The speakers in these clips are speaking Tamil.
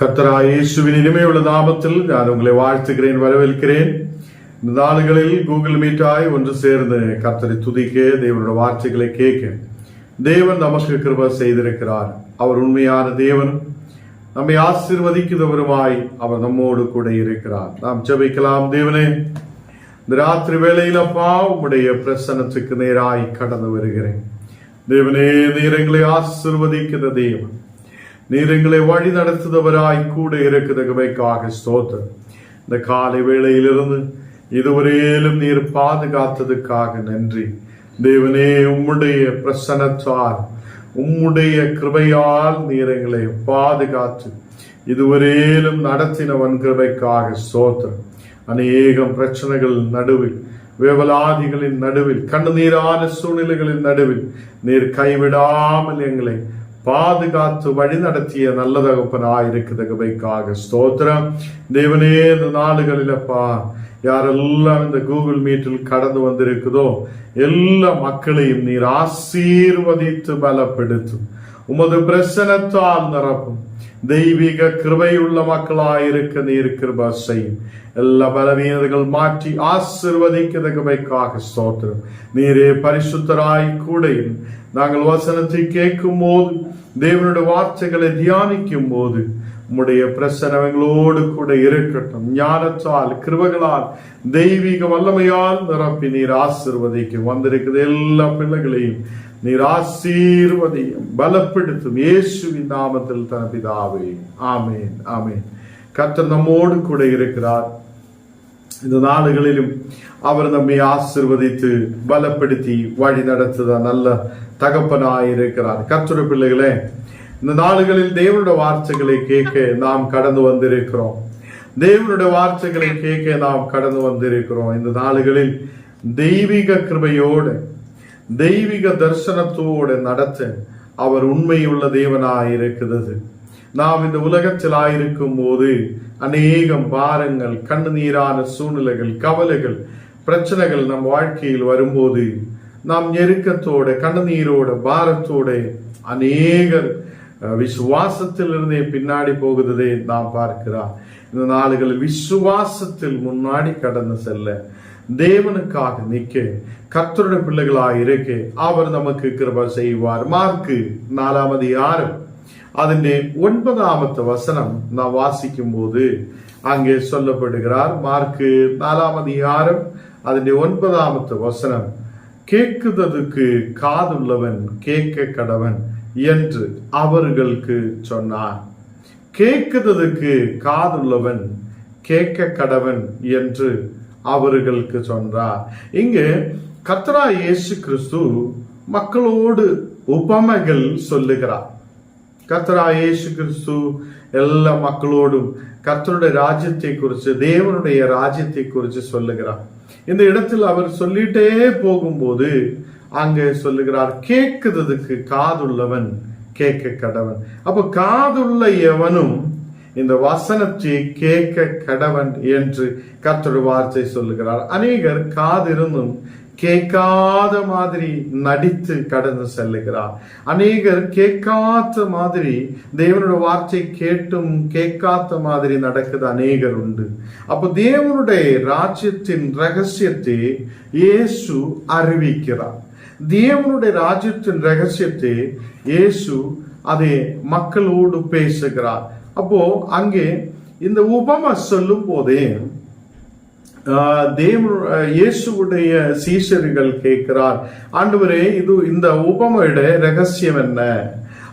கர்த்தராய் இயேசுவின் இனிமையுள்ள நாமத்தில் நான் உங்களை வாழ்த்துகிறேன் வரவேற்கிறேன் இந்த நாளுகளில் கூகுள் மீட்டாய் ஒன்று சேர்ந்து கர்த்தரை துதிக்க தேவனுடைய வார்த்தைகளை கேட்க தேவன் நமக்கு கிருப செய்திருக்கிறார் அவர் உண்மையான தேவன் நம்மை ஆசீர்வதிக்கிறவருமாய் அவர் நம்மோடு கூட இருக்கிறார் நாம் ஜெபிக்கலாம் தேவனே இந்த ராத்திரி வேளையில் அப்பா உம்முடைய பிரசனத்துக்கு நேராய் கடந்து வருகிறேன் தேவனே நீர் எங்களை ஆசீர்வதிக்கிற தேவன் நீர் எங்களை வழி நடத்துதவராய் கூட இருக்கிறதுவைக்காக ஸ்தோத்திரம். இந்த காலை வேளையிலிருந்து இதுவரையிலும் நீர் பாதுகாத்ததுக்காக நன்றி. தேவனே உம்முடைய பிரசனத்தால் உம்முடைய கிருபையால் நீர் எங்களை பாதுகாத்து இதுவரையிலும் நடத்தினவன் கிருபைக்காக ஸ்தோத்திரம். அநேகம் பிரச்சனைகள் நடுவில் வேவலாதிகளின் நடுவில் கண்ணீரான சூழ்நிலைகளின் நடுவில் நீர் கைவிடாமல் எங்களை பாதுகாத்து வழி நடத்திய நல்ல தகப்பனா இருக்கு தகவைக்காக ஸ்தோத்திரம். தேவனே இந்த நாடுகளிலப்பா யாரெல்லாம் இந்த கூகுள் மீட்டில் கடந்து வந்திருக்குதோ எல்லா மக்களையும் நீர் ஆசீர்வதித்து பலப்படுத்தும். உமது பிரசனத்தால் நிரப்பும். தெய்வீக கிருபையுள்ள மக்களாயிருக்க நீர் கிருபா செய்யும். எல்லா பலவீனர்கள் மாற்றி ஆசிர்வதிக்கிறதுக்காக ஸ்தோத்திரம். நீரே பரிசுத்தராய் கூடையும். நாங்கள் வசனத்தை கேட்கும் போது தேவனுடைய வார்த்தைகளை தியானிக்கும் போது உம்முடைய பிரசனம் எங்களோடு கூட இருக்கட்டும். ஞானத்தால் கிருபகளால் தெய்வீக வல்லமையால் நிரப்பி நீர் ஆசிர்வதிக்கும். வந்திருக்கிற எல்லா பிள்ளைகளையும் நீர் ஆசீர்வதையும் பலப்படுத்தும் இயேசுவின் நாமத்தில் தன பிதாவே. ஆமேன் ஆமேன். கர்த்தர் நம்மோடு கூட இருக்கிறார். இந்த நாடுகளிலும் அவர் நம்மை ஆசிர்வதித்து பலப்படுத்தி வழி நடத்துத நல்ல தகப்பனாயிருக்கிறார் இருக்கிறார். பிள்ளைகளே இந்த நாடுகளில் தேவனுடைய வார்த்தைகளை கேட்க நாம் கடந்து வந்திருக்கிறோம். தேவனுடைய வார்த்தைகளை கேட்க நாம் கடந்து வந்திருக்கிறோம். இந்த நாடுகளில் தெய்வீக கிருபையோடு தெய்வீக தரிசனத்தோடு நடத்த அவர் உண்மையுள்ள தேவனாய் இருக்கிறது நாம் இந்த உலகத்தில் ஆயிருக்கும் போது அநேகம் பாரங்கள் கண்ணீரான சூழ்நிலைகள் கவலைகள் பிரச்சனைகள் நம் வாழ்க்கையில் வரும்போது நாம் நெருக்கத்தோட கண்ணீரோட பாரத்தோட அநேகர் அஹ், விசுவாசத்திலிருந்தே பின்னாடி போகுததை நாம் பார்க்கிறோம் இந்த நாளுகளில் விசுவாசத்தில் முன்னாடி கடந்து செல்ல தேவனுக்காக நிற்க கர்த்தருடைய பிள்ளைகளாக இருக்க அவர் நமக்கு கிருப செய்வார் மார்க்கு நாலாம் அதிகாரம் അതിന്റെ ഒൻപതാമത്തെ വസനം നാം വാസിക്കും പോത് അങ്ങേ சொல்லப்படுகிறார் മാർക്ക് നാലാം അധികാരം അതിന്റെ ഒൻപതാമത്തെ വസനം கேட்குததுக்கு காதுள்ளவன் கேட்க கடவன் என்று அவர்களுக்கு சொன்னார் கேட்குததுக்கு காதுள்ளவன் கேட்க கடவன் என்று அவர்களுக்கு சொன்னார். இங்கு கத்ரா இயேசு கிறிஸ்து மக்களோடு உபமைகள் சொல்லுகிறார். கத்ரா இயேசு கிறிஸ்து எல்லா மக்களோடும் கத்தருடைய ராஜ்யத்தை குறித்து தேவனுடைய ராஜ்யத்தை குறித்து சொல்லுகிறார். இந்த இடத்தில் அவர் சொல்லிட்டே போகும்போது அங்கே சொல்லுகிறார் கேட்குறதுக்கு காதுள்ளவன் கேட்க கடவன். அப்ப காதுள்ள எவனும் இந்த வசனத்தை கேட்க கடவன் என்று கர்த்தருடைய வார்த்தை சொல்லுகிறார். அநேகர் காதிருந்தும் கேட்காத மாதிரி நடித்து கடந்து செல்லுகிறார். அநேகர் கேட்காத மாதிரி தேவனுடைய வார்த்தை கேட்டும் கேட்காத மாதிரி நடக்குது அநேகர் உண்டு. அப்ப தேவனுடைய ராஜ்யத்தின் ரகசியத்தை இயேசு அறிவிக்கிறார். தேவனுடைய ராஜ்யத்தின் ரகசியத்தை இயேசு அதை மக்களோடு பேசுகிறார். அப்போ அங்கே இந்த உபமா சொல்லும் போதே ஆஹ் தேவ இயேசுவுடைய சீஷர்கள் கேட்கிறார். ஆண்டவரே இது இந்த உபமையுடைய ரகசியம் என்ன?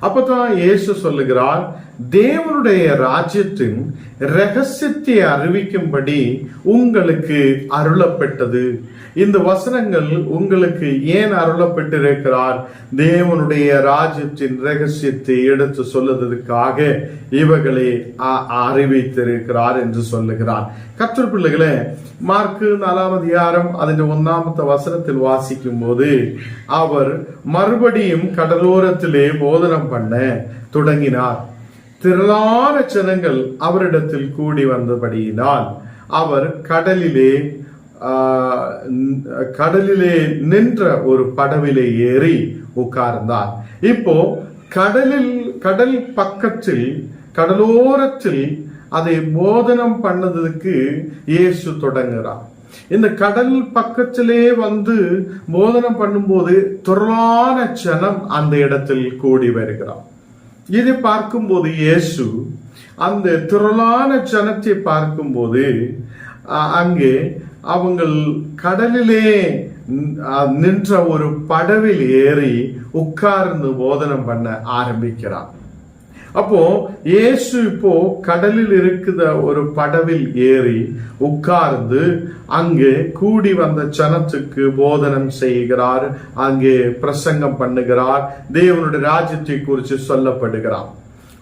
அப்பதான் இயேசு சொல்லுகிறார் தேவனுடைய ராஜ்யத்தின் ரகசியத்தை அறிவிக்கும்படி உங்களுக்கு அருளப்பட்டது. இந்த வசனங்கள் உங்களுக்கு ஏன் அருளப்பட்டிருக்கிறார்? தேவனுடைய ராஜ்யத்தின் ரகசியத்தை எடுத்து சொல்லுவதற்காக இவர்களை அறிவித்திருக்கிறார் என்று சொல்லுகிறார். கற்றர் பிள்ளைகளே மார்க்கு நாலாவது அதிகாரம் அதன் ஒன்னாமത്തെ வசனத்தில் வாசிக்கும் போது அவர் மறுபடியும் கடலோரத்திலே போதனம் பண்ண தொடங்கினார். திரளான ஜனங்கள் அவரிடத்தில் கூடி வந்தபடியினால் அவர் கடலிலே கடலிலே நின்ற ஒரு படவிலே ஏறி உட்கார்ந்தார். இப்போ கடலில் கடல் பக்கத்தில் கடலோரத்தில் அதை போதனம் பண்ணதுக்கு இயேசு தொடங்குகிறார். இந்த கடல் பக்கத்திலே வந்து போதனம் பண்ணும்போது திரளான ஜனம் அந்த இடத்தில் கூடி வருகிறார். இதை பார்க்கும்போது இயேசு அந்த திரளான ஜனத்தை பார்க்கும்போது அங்கே அவங்கள் கடலிலே நின்ற ஒரு படவில் ஏறி உட்கார்ந்து போதனம் பண்ண ஆரம்பிக்கிறார். அப்போ இயேசு இப்போ கடலில் இருக்கிற ஒரு படவில் ஏறி உட்கார்ந்து அங்கே கூடி வந்த ஜனத்துக்கு போதனம் செய்கிறார் அங்கே பிரசங்கம் பண்ணுகிறார் தேவனுடைய ராஜ்யத்தை குறித்து சொல்லப்படுகிறார்.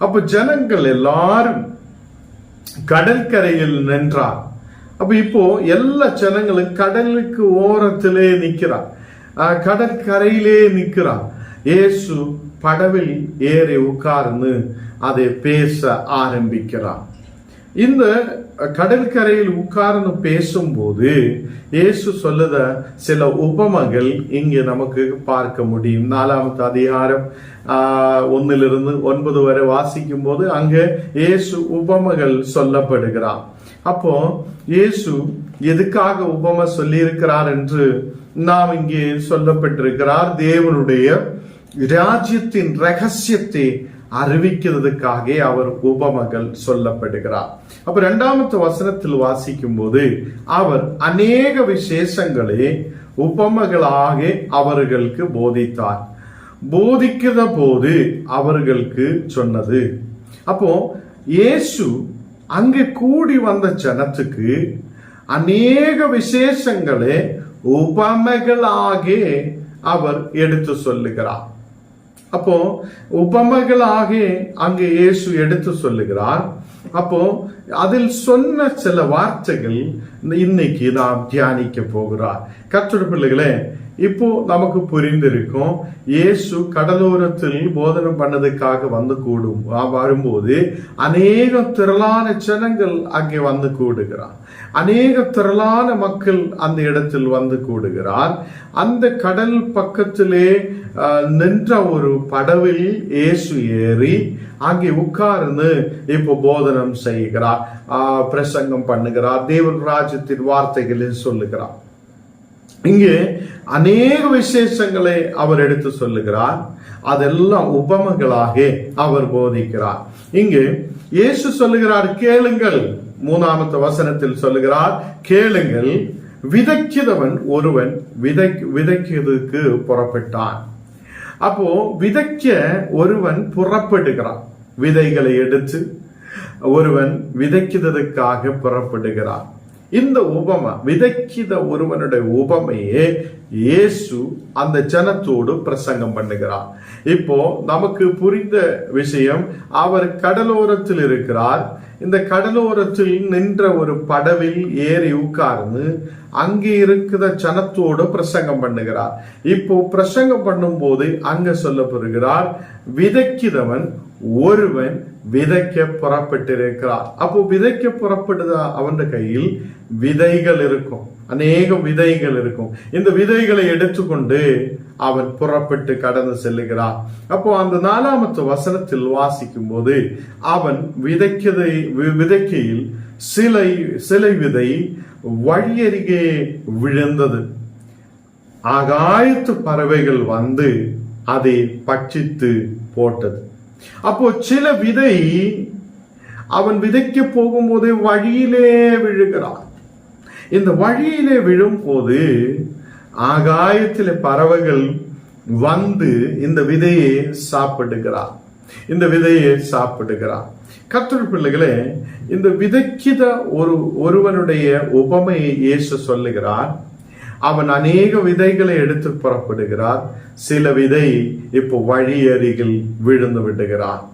அப்போ ஜனங்கள் எல்லாரும் கடற்கரையில் நின்றார். அப்ப இப்போ எல்லா ஜனங்களும் கடலுக்கு ஓரத்திலே நிற்கிறார். கடற்கரையிலே நிற்கிறார். இயேசு படவில் ஏறி உட்கார்ந்து அதை பேச ஆரம்பிக்கிறார் இந்த கடற்கரையில் உட்கார்ந்து பேசும்போது இயேசு சொல்லுத சில உபமங்கள் இங்கே நமக்கு பார்க்க முடியும் நாலாவது அதிகாரம் ஒன்னிலிருந்து ஒன்பது வரை வாசிக்கும் போது அங்கே இயேசு உபமகள் சொல்லப்படுகிறார் அப்போ இயேசு எதுக்காக உபம சொல்லியிருக்கிறார் என்று நாம் இங்கே சொல்லப்பட்டிருக்கிறார் தேவனுடைய ராஜ்யத்தின் ரகசியத்தை அறிவிக்கிறதுக்காக அவர் உபமகள் சொல்லப்படுகிறார் அப்ப இரண்டாமத்து வசனத்தில் வாசிக்கும் போது அவர் அநேக விசேஷங்களை உபமகளாக அவர்களுக்கு போதித்தார் போதிக்கிற போது அவர்களுக்கு சொன்னது அப்போ இயேசு அங்கே கூடி வந்த ஜனத்துக்கு அநேக விசேஷங்களை உபமைகளாக அவர் எடுத்து சொல்லுகிறார் அப்போ உபமைகளாக அங்கே இயேசு எடுத்து சொல்லுகிறார். அப்போ அதில் சொன்ன சில வார்த்தைகள் இன்னைக்கு நாம் தியானிக்க போகிறார். கற்றுட பிள்ளைகளே இப்போ நமக்கு புரிந்திருக்கும் இயேசு கடலோரத்தில் போதனம் பண்ணதுக்காக வந்து கூடும் வரும்போது அநேக திரளான ஜனங்கள் அங்கே வந்து கூடுகிறார். அநேக திரளான மக்கள் அந்த இடத்தில் வந்து கூடுகிறார். அந்த கடல் பக்கத்திலே நின்ற ஒரு படவில் இயேசு ஏறி அங்கே உட்கார்ந்து இப்போ போதனம் செய்கிறார் பிரசங்கம் பண்ணுகிறார் தேவன் ராஜ்யத்தின் வார்த்தைகளை சொல்லுகிறார். இங்கே அநேக விசேஷங்களை அவர் எடுத்து சொல்லுகிறார். அதெல்லாம் உபமங்களாக அவர் போதிக்கிறார். இங்கு இயேசு சொல்லுகிறார் கேளுங்கள். மூணாமத்து வசனத்தில் சொல்லுகிறார் கேளுங்கள். விதைக்கிறவன் ஒருவன் விதை விதைக்கிறதுக்கு புறப்பட்டான். அப்போ விதைக்க ஒருவன் புறப்படுகிறான். விதைகளை எடுத்து ஒருவன் விதைக்கிறதுக்காக புறப்படுகிறான். இந்த உபமை விதைக்கிற ஒருவனுடைய உபமையே இயேசு அந்த ஜனத்தோடு பிரசங்கம் பண்ணுகிறார். இப்போ நமக்கு புரிந்த விஷயம் அவர் கடலோரத்தில் இருக்கிறார். இந்த கடலோரத்தில் நின்ற ஒரு படவில் ஏறி உட்கார்ந்து அங்கே இருக்கிற ஜனத்தோடு பிரசங்கம் பண்ணுகிறார். இப்போ பிரசங்கம் பண்ணும்போது அங்க சொல்லப்படுகிறார் விதைக்கிறவன் ஒருவன் விதைக்க புறப்பட்டிருக்கிறார் அப்போ விதைக்க புறப்படுதா? அவன் கையில் விதைகள் இருக்கும். அநேக விதைகள் இருக்கும். இந்த விதைகளை எடுத்துக்கொண்டு அவன் புறப்பட்டு கடந்து செல்லுகிறான். அப்போ அந்த நாலாமத்து வசனத்தில் வாசிக்கும் போது அவன் விதைக்கதை வி- விதைக்கையில் சிலை சிலை விதை வழியருகே விழுந்தது. ஆகாயத்து பறவைகள் வந்து அதை பட்சித்து போட்டது. அப்போ சில விதை அவன் விதைக்க போகும்போது வழியிலே விழுகிறான். இந்த வழியிலே விழும்போது ஆகாயத்தில் பறவைகள் வந்து இந்த விதையை சாப்பிடுகிறார் இந்த விதையை சாப்பிடுகிறார் கத்தர் பிள்ளைகளே இந்த விதைக்கிற ஒரு ஒருவனுடைய உபமையை இயேசு சொல்லுகிறார். அவன் அநேக விதைகளை எடுத்து புறப்படுகிறார். சில விதை இப்போ வழி அருகில் விழுந்து விடுகிறார்.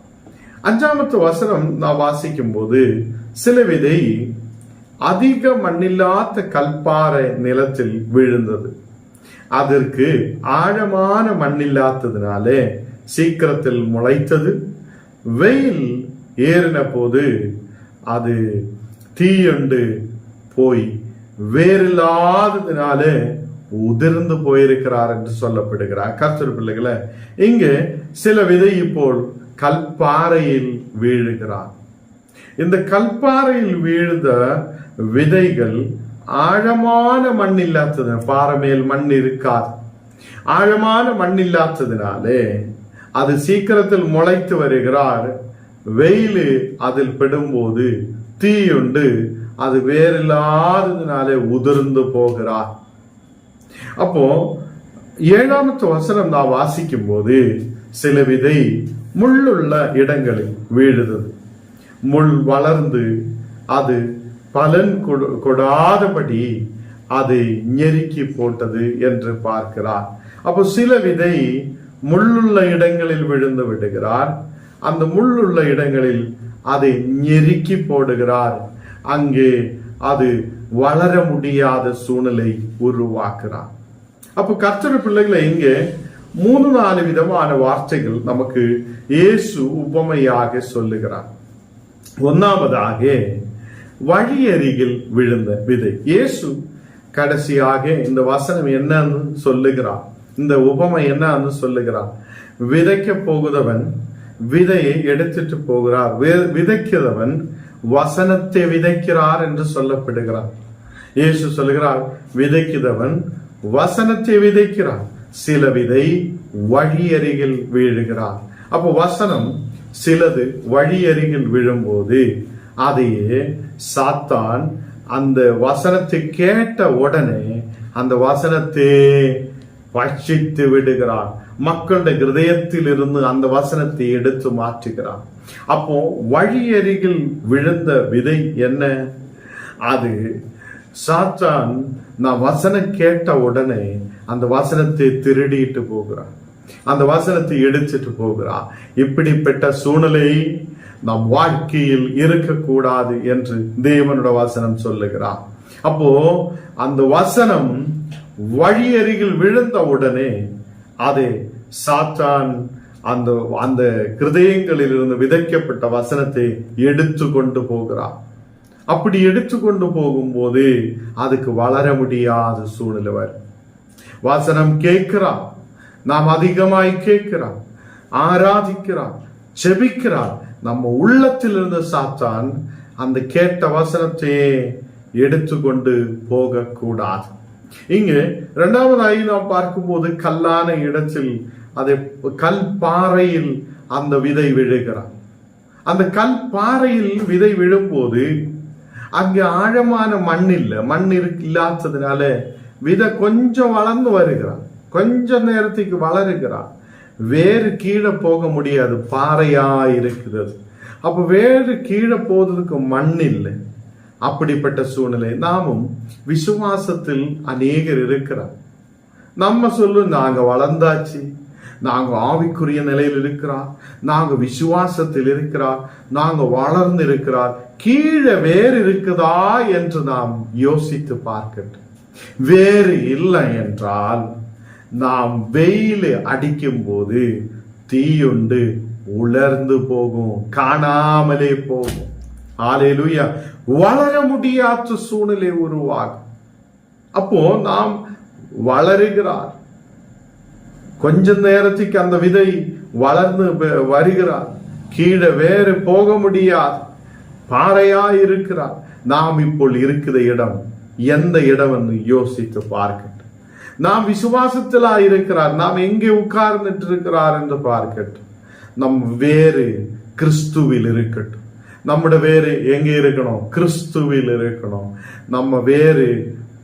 அஞ்சாமத்து வசனம் நான் வாசிக்கும் போது சில விதை அதிக மண்ணில்லாத கல்பாறை நிலத்தில் விழுந்தது. அதற்கு ஆழமான மண்ணில்லாததினாலே சீக்கிரத்தில் முளைத்தது. வெயில் ஏறின போது அது தீயண்டு போய் வேறில்லாததினாலே உதிர்ந்து போயிருக்கிறார் என்று சொல்லப்படுகிறார். கர்த்தர் பிள்ளைகளை இங்கே சில விதை இப்போ கல்பாறையில் வீழுகிறார். இந்த கல்பாறையில் வீழ்ந்த விதைகள் ஆழமான மண் இல்லாதது பாறை மேல் மண் இருக்காது. ஆழமான மண் இல்லாததினாலே அது சீக்கிரத்தில் முளைத்து வருகிறார். வெயில் அதில் படும்போது தீயுண்டு அது வேறில்லாததினாலே உதிர்ந்து போகிறார். அப்போ ஏழாமத்து வசனம் நான் வாசிக்கும் போது சில விதை முள்ளுள்ள இடங்களில் வீழுது முள் வளர்ந்து அது பலன் கொடு- கொடாதபடி அதை நெருக்கி போட்டது என்று பார்க்கிறார். அப்போ சில விதை முள்ளுள்ள இடங்களில் விழுந்து விடுகிறார். அந்த முள்ளுள்ள இடங்களில் அதை நெருக்கி போடுகிறார். அங்கே அது வளர முடியாத சூழ்நிலை உருவாக்குறார் அப்போ கர்த்தர் பிள்ளைகளை இங்கே மூணு நாலு விதமான வார்த்தைகள் நமக்கு இயேசு உபமையாக சொல்லுகிறார். ஒன்னாவதாக வழியருகில் விழுந்த விதை. இயேசு கடைசியாக இந்த வசனம் என்னன்னு சொல்லுகிறார். இந்த உபமை என்னன்னு சொல்லுகிறார். விதைக்க போகுதவன் விதையை எடுத்துட்டு போகிறார். வி- விதைக்கிறவன் வசனத்தை விதைக்கிறார் என்று சொல்லப்படுகிறார். இயேசு சொல்லுகிறார் விதைக்கிறவன் வசனத்தை விதைக்கிறார். சில விதை வழியருகில் வீழுகிறார். அப்போ வசனம் சிலது வழியருகில் விழும்போது அதையே சாத்தான் அந்த வசனத்தை கேட்ட உடனே அந்த வசனத்தை பட்சித்து விடுகிறான் மக்களுடைய ஹிருதயத்தில் இருந்து அந்த வசனத்தை எடுத்து மாற்றுகிறான் அப்போ வழியருகில் விழுந்த விதை என்ன? அது சாத்தான் நான் வசனம் கேட்ட உடனே அந்த வசனத்தை திருடிட்டு போகிறான். அந்த வசனத்தை எடுத்துட்டு போகிறான். இப்படிப்பட்ட சூழ்நிலை நம் வாழ்க்கையில் இருக்கக்கூடாது என்று தேவனோட வசனம் சொல்லுகிறான். அப்போ அந்த வசனம் வழியருகில் விழுந்த உடனே அதை சாத்தான் அந்த அந்த கிருதயங்களில் இருந்து விதைக்கப்பட்ட வசனத்தை எடுத்து கொண்டு போகிறார். அப்படி எடுத்துக்கொண்டு போகும்போது அதுக்கு வளர முடியாத சூழ்நிலை வரும். வசனம் கேட்கிறான் நாம் அதிகமாய் கேட்கிறான் ஆராதிக்கிறான் செபிக்கிறான் நம்ம உள்ளத்தில் இருந்த சாத்தான் அந்த கேட்ட வசனத்தையே எடுத்துக்கொண்டு போகக்கூடாது. இங்கு ஆகி நாம் பார்க்கும்போது கல்லான இடத்தில் அது கல் பாறையில் அந்த விதை விழுகிறான். அந்த கல் பாறையில் விதை விழும்போது அங்கே ஆழமான மண் இல்லை. மண் இருக்கு இல்லாததுனால விதை கொஞ்சம் வளர்ந்து வருகிறான். கொஞ்ச நேரத்துக்கு வளருகிறான். வேறு கீழே போக முடியாது. பாறையா இருக்கிறது. அப்ப வேறு கீழே போவதற்கு மண் இல்லை. அப்படிப்பட்ட சூழ்நிலை. நாமும் விசுவாசத்தில் அநேகர் இருக்கிறார். நம்ம சொல்லு நாங்க வளர்ந்தாச்சு. நாங்கள் ஆவிக்குரிய நிலையில் இருக்கிறார். நாங்கள் விசுவாசத்தில் இருக்கிறார். நாங்கள் வளர்ந்து இருக்கிறார் கீழே வேறு இருக்குதா என்று நாம் யோசித்து பார்க்கட்டும். வேறு இல்லை என்றால் நாம் வெயில் அடிக்கும் போது தீயுண்டு உலர்ந்து போகும் காணாமலே போகும். ஆலையிலுயா வளர முடியாத சூழ்நிலை உருவாகும். அப்போ நாம் வளருகிறார். கொஞ்ச நேரத்துக்கு அந்த விதை வளர்ந்து வருகிறார். கீழே வேறு போக முடியாது. பாறையா இருக்கிறார். நாம் இப்போ இருக்கிற இடம் எந்த இடம் என்று யோசித்து பார்க்கட்டும். நாம் விசுவாசத்திலா இருக்கிறார். நாம் எங்கே உட்கார்ந்துட்டு இருக்கிறார் என்று பார்க்கட்டும். நம் வேறு கிறிஸ்துவில் இருக்கட்டும். நம்மட வேறு எங்கே இருக்கணும்? கிறிஸ்துவில் இருக்கணும். நம்ம வேறு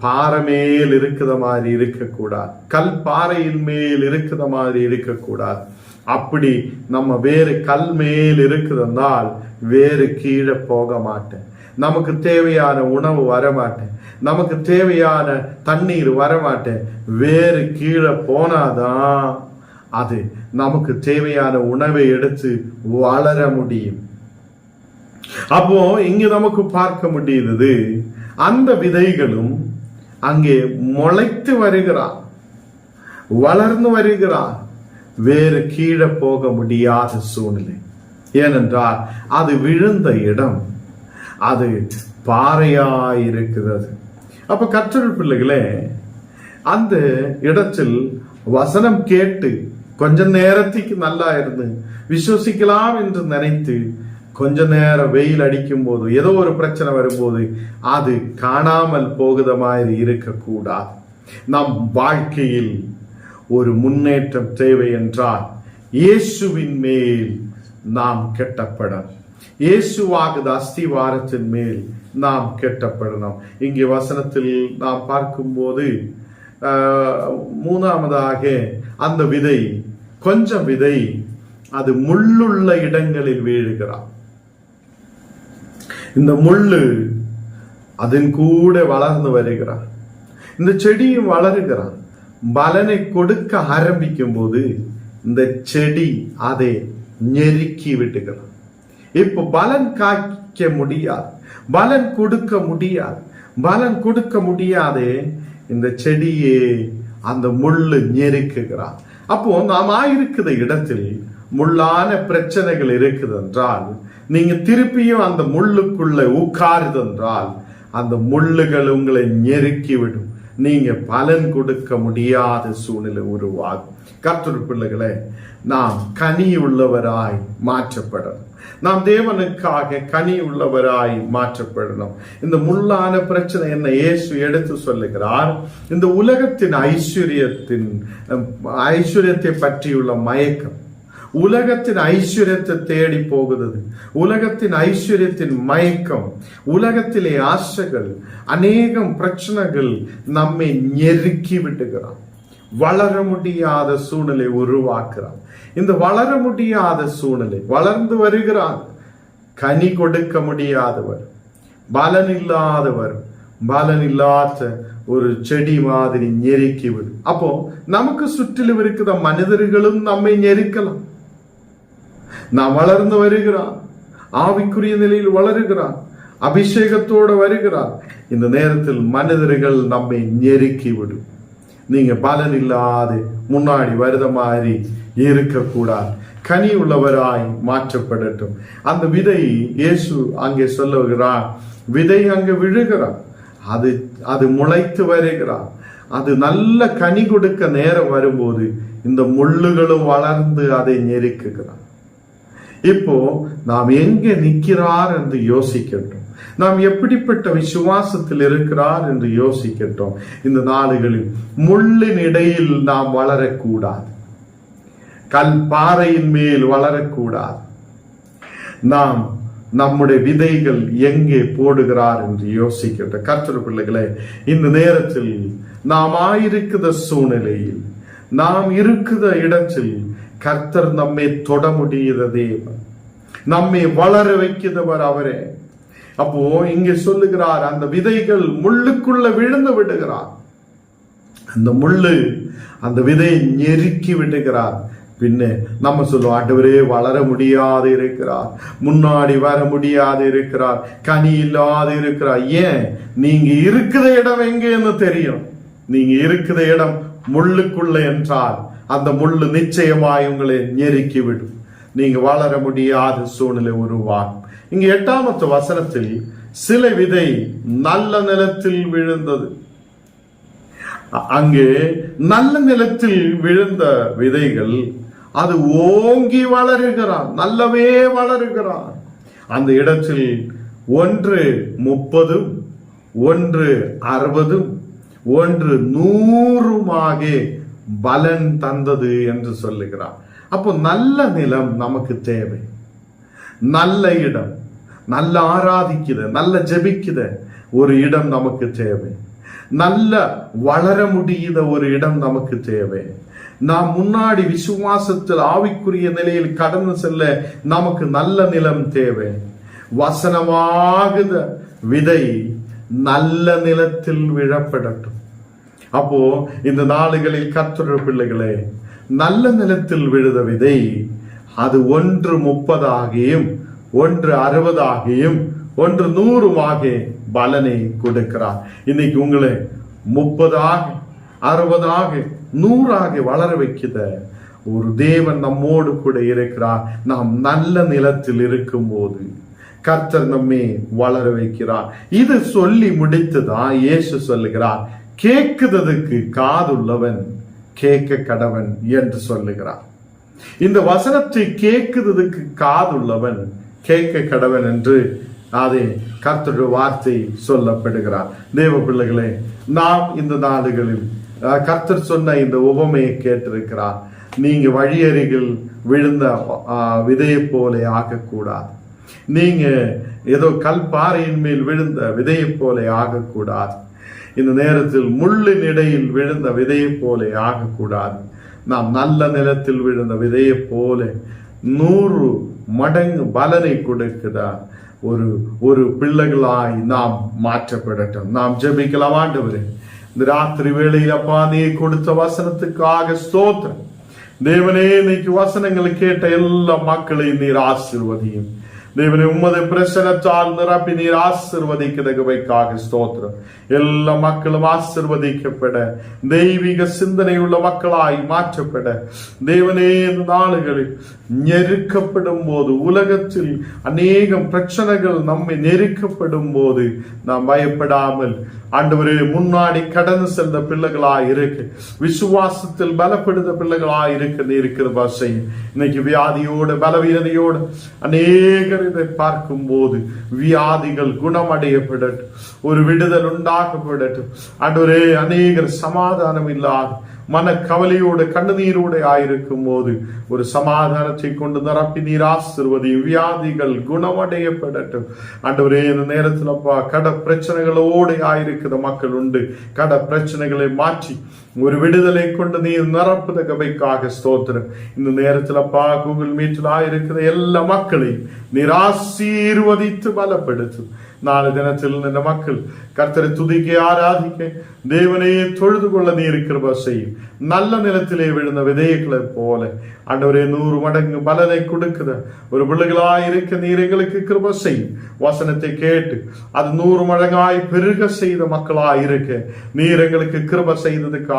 பாறை மேல் இருக்கிற மாதிரி இருக்கக்கூடாது. கல் பாறையின் மேல் இருக்கிற மாதிரி இருக்கக்கூடாது. அப்படி நம்ம வேறு கல் மேல் இருக்கிறதால் வேறு கீழே போக மாட்டேன். நமக்கு தேவையான உணவு வரமாட்டேன். நமக்கு தேவையான தண்ணீர் வரமாட்டேன். வேறு கீழே போனாதான் அது நமக்கு தேவையான உணவை எடுத்து வளர முடியும். அப்போ இங்க நமக்கு பார்க்க முடியுது அந்த விதைகளும் அங்கே முளைத்து வருகிறான் வளர்ந்து வருகிறான் வேறு கீழே போக முடியாத சூழ்நிலை. ஏனென்றால் அது விழுந்த இடம். அது பாறையாயிருக்கிறது அப்ப கற்றல் பிள்ளைகளே அந்த இடத்தில் வசனம் கேட்டு கொஞ்ச நேரத்துக்கு நல்லா இருந்து விசுவசிக்கலாம் என்று நினைத்து கொஞ்ச நேரம் வெயில் அடிக்கும் போது ஏதோ ஒரு பிரச்சனை வரும்போது அது காணாமல் போகுத மாதிரி இருக்கக்கூடாது. நம் வாழ்க்கையில் ஒரு முன்னேற்றம் தேவை என்றால் இயேசுவின் மேல் நாம் கெட்டப்படணும். இயேசுவாகுது அஸ்திவாரத்தின் மேல் நாம் கெட்டப்படணும். இங்கே வசனத்தில் நாம் பார்க்கும்போது மூணாவதாக அந்த விதை கொஞ்சம் விதை அது முள்ளுள்ள இடங்களில் வீழுகிறான் இந்த முள்ளு அதன் கூட வளர்ந்து வருகிறான். இந்த செடியும் வளருகிறான். பலனை கொடுக்க ஆரம்பிக்கும் போது இந்த செடி அதை நெருக்கி விட்டுகிறான் இப்ப பலன் காய்க்க முடியாது. பலன் கொடுக்க முடியாது. பலன் கொடுக்க முடியாதே இந்த செடியே அந்த முள்ளு நெருக்குகிறான். அப்போ நாம் ஆயிருக்கிற இடத்தில் முள்ளான பிரச்சனைகள் இருக்குது என்றால் நீங்க திருப்பியும் அந்த முள்ளுக்குள்ள உட்காருது என்றால் அந்த முள்ளுகள் உங்களை நெருக்கி விடும் நீங்க பலன் கொடுக்க முடியாத சூழ்நிலை உருவாகும். கர்த்தர் பிள்ளைகளே நாம் கனி உள்ளவராய் மாற்றப்படணும். நாம் தேவனுக்காக கனி உள்ளவராய் மாற்றப்படணும். இந்த முள்ளான பிரச்சனை என்ன இயேசு எடுத்து சொல்லுகிறார்? இந்த உலகத்தின் ஐஸ்வர்யத்தின் ஐஸ்வர்யத்தை பற்றியுள்ள மயக்கம். உலகத்தின் ஐஸ்வர்யத்தை தேடி போகிறது உலகத்தின் ஐஸ்வர்யத்தின் மயக்கம் உலகத்திலே ஆசைகள் அநேகம் பிரச்சனைகள் நம்மை நெருக்கி விட்டுகிறான் வளர முடியாத சூழ்நிலை உருவாக்குறான். இந்த வளர முடியாத சூழ்நிலை வளர்ந்து வருகிறான். கனி கொடுக்க முடியாதவர் பலன் இல்லாதவர் பலன் இல்லாத ஒரு செடி மாதிரி நெருக்கி விடும் அப்போ நமக்கு சுற்றிலும் இருக்கிற மனிதர்களும் நம்மை நெருக்கலாம். நான் வளர்ந்து வருகிறான் ஆவிக்குரிய நிலையில் வளருகிறார். அபிஷேகத்தோடு வருகிறார். இந்த நேரத்தில் மனிதர்கள் நம்மை நெருக்கி விடும் நீங்க பலன் இல்லாது முன்னாடி வருத மாதிரி இருக்கக்கூடாது. கனி உள்ளவராய் மாற்றப்படட்டும். அந்த விதை இயேசு அங்கே சொல்லுகிறார். விதை அங்கே விழுகிறார். அது அது முளைத்து வருகிறார். அது நல்ல கனி கொடுக்க நேரம் வரும்போது இந்த முள்ளுகளும் வளர்ந்து அதை நெருக்குகிறார். இப்போ நாம் எங்கே நிற்கிறார் என்று யோசிக்கட்டும். நாம் எப்படிப்பட்ட விசுவாசத்தில் இருக்கிறார் என்று யோசிக்கட்டும். இந்த நாடுகளில் முள்ளின் இடையில் நாம் வளரக்கூடாது. கல் பாறையின் மேல் வளரக்கூடாது. நாம் நம்முடைய விதைகள் எங்கே போடுகிறார் என்று யோசிக்கட்டும். கர்த்தர் பிள்ளைகளே இந்த நேரத்தில் நாம் ஆயிருக்கிற சூழ்நிலையில் நாம் இருக்கிற இடத்தில் கர்த்தர் நம்மை தொட முடிகிற தேவன். நம்மை வளர வைக்கிறவர் அவரே. அப்போ இங்கே சொல்லுகிறார் அந்த விதைகள் முள்ளுக்குள்ள விழுந்து விடுகிறார். அந்த முள்ளு அந்த விதையை நெருக்கி விடுகிறார். பின்ன நம்ம சொல்லுவோம் ஆண்டவரே வளர முடியாது இருக்கிறார். முன்னாடி வர முடியாது இருக்கிறார். கனி இல்லாது இருக்கிறார். ஏன்? நீங்க இருக்கிற இடம் எங்கேன்னு தெரியும். நீங்க இருக்கிற இடம் முள்ளுக்குள்ள என்றால் அந்த முள்ளு நிச்சயமாய் உங்களை நெருக்கி விடும். நீங்க வளர முடியாத சூழ்நிலை உருவாகும். இங்க எட்டாமத்து வசனத்தில் சில விதை நல்ல நிலத்தில் விழுந்தது. அங்கே நல்ல நிலத்தில் விழுந்த விதைகள் அது ஓங்கி வளருகிறான் நல்லவே வளருகிறான். அந்த இடத்தில் ஒன்று முப்பதும் ஒன்று அறுபதும் ஒன்று நூறுமாக பலன் தந்தது என்று சொல்லுகிறான். அப்போ நல்ல நிலம் நமக்கு தேவை. நல்ல இடம் நல்ல ஆராதிக்குத நல்ல ஜபிக்குத ஒரு இடம் நமக்கு தேவை. நல்ல வளர முடியுத ஒரு இடம் நமக்கு தேவை. நாம் முன்னாடி விசுவாசத்தில் ஆவிக்குரிய நிலையில் கடந்து செல்ல நமக்கு நல்ல நிலம் தேவை. வசனமாகுத விதை நல்ல நிலத்தில் விழப்படட்டும். அப்போ இந்த நாளுகளில் கத்துற பிள்ளைகளே நல்ல நிலத்தில் விழுத விதை அது ஒன்று முப்பதாகியும் ஒன்று அறுபதாகியும் ஒன்று நூறுமாக பலனை கொடுக்கிறார். இன்னைக்கு உங்களை முப்பதாக அறுபதாக நூறாக வளர வைக்கிற ஒரு தேவன் நம்மோடு கூட இருக்கிறார். நாம் நல்ல நிலத்தில் இருக்கும்போது கர்த்தர் நம்மை வளர வைக்கிறார். இது சொல்லி முடித்துதான் இயேசு சொல்லுகிறார். கேட்குததுக்கு காதுள்ளவன் கேட்க கடவன் என்று சொல்லுகிறார். இந்த வசனத்தை கேட்குததுக்கு காதுள்ளவன் கேட்க கடவன் என்று அதை கர்த்தருடைய வார்த்தை சொல்லப்படுகிறார். தேவ பிள்ளைகளே நாம் இந்த நாடுகளில் கர்த்தர் சொன்ன இந்த உபமையை கேட்டிருக்கிறார். நீங்க வழியருகில் விழுந்த விதையை போலே ஆகக்கூடாது. நீங்க ஏதோ கல்பாறையின் மேல் விழுந்த விதையை போலே ஆகக்கூடாது. இந்த நேரத்தில் முள்ளின் இடையில் விழுந்த விதையைப் போலே ஆகக்கூடாது. நாம் நல்ல நிலத்தில் விழுந்த விதையைப் போல நூறு மடங்கு பலனை கொடுக்குதா? ஒரு ஒரு பிள்ளைகளாய் நாம் மாற்றப்படட்டும். நாம் ஜெபிக்கலாம் ஆண்டவரே. இந்த ராத்திரி வேளையில் அப்பா நீ கொடுத்த வசனத்துக்காக ஸ்தோத்திரம். தேவனே இன்னைக்கு வசனங்களை கேட்ட எல்லா மக்களையும் நீர் ஆசிர்வதியும். தேவனே உமது பிரசனத்தால் நிரப்பி நீர் ஆசிர்வதிக்கிறதுவைக்காக ஸ்தோத்திரம். எல்லா மக்களும் ஆசிர்வதிக்கப்பட தெய்வீக சிந்தனை உள்ள மக்களாய் மாற்றப்பட. தேவனே இந்த நாடுகளில் நெருக்கப்படும் போது உலகத்தில் அநேகம் பிரச்சனைகள் நம்மை நெருக்கப்படும் போது நாம் பயப்படாமல் ஆண்டவரே முன்னாடி கடந்து சென்ற பிள்ளைகளாய் இருக்கு. விசுவாசத்தில் பலப்படுத்த பிள்ளைகளாய் இருக்கு நீர் கிருபா செய்யும். இன்னைக்கு வியாதியோடு பலவீனதையோடு அநேகர் இதை பார்க்கும் போது வியாதிகள் குணமடையப்படட்டும் ஒரு விடுதல் உண்டாக்கப்படட்டும் அன்றே அநேகர் சமாதானம் இல்லாத மன கவலையோடு கண்ணுநீரோடு ஆயிருக்கும் போது ஒரு சமாதானத்தை கொண்டு நிரப்பி நீர் ஆசிர்வதியும் வியாதிகள் குணமடையப்படட்டும் ஆண்டவரே இந்த நேரத்தில் அப்பா கட பிரச்சனைகளோடு ஆயிருக்கிற மக்கள் உண்டு கட பிரச்சனைகளை மாற்றி ஒரு விடுதலை கொண்டு நீர் நிரப்புதகவைக்காக ஸ்தோத்திரம் இந்த நேரத்தில் அப்பா கூகுள் மீட்டில் ஆயிருக்கிற எல்லா மக்களையும் நீர் ஆசீர்வதித்து பலப்படுத்தும் நாளை தினத்தில் இந்த மக்கள் கர்த்தரை துதிக்க ஆராதிக்க தேவனையே தொழுது கொள்ள நீர் கிருப செய்யும் நல்ல நிலத்திலே விழுந்த விதைகளை போல ஆண்டவரே நூறு மடங்கு பலனை கொடுக்குத ஒரு பிள்ளைகளாய் இருக்க நீர் எங்களுக்கு கிருப செய்யும் வசனத்தை கேட்டு அது நூறு மடங்காய் பெருக செய்த மக்களாய்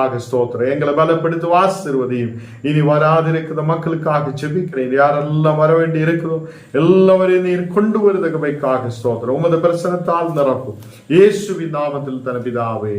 இருக்க ஸ்தோத்திரம். எங்களை பலப்படுத்து ஆசீர்வதியும் இனி வராதிருக்கிற மக்களுக்காக ஜெபிக்கிறேன். யாரெல்லாம் வர வேண்டி இருக்குதோ எல்லாவரையும் நீர் கொண்டு வருதகமைக்காக ஸ்தோத்திரம். உமது பிரசனத்தால் நிரப்பும். இயேசுவின் நாமத்தில் தன பிதாவே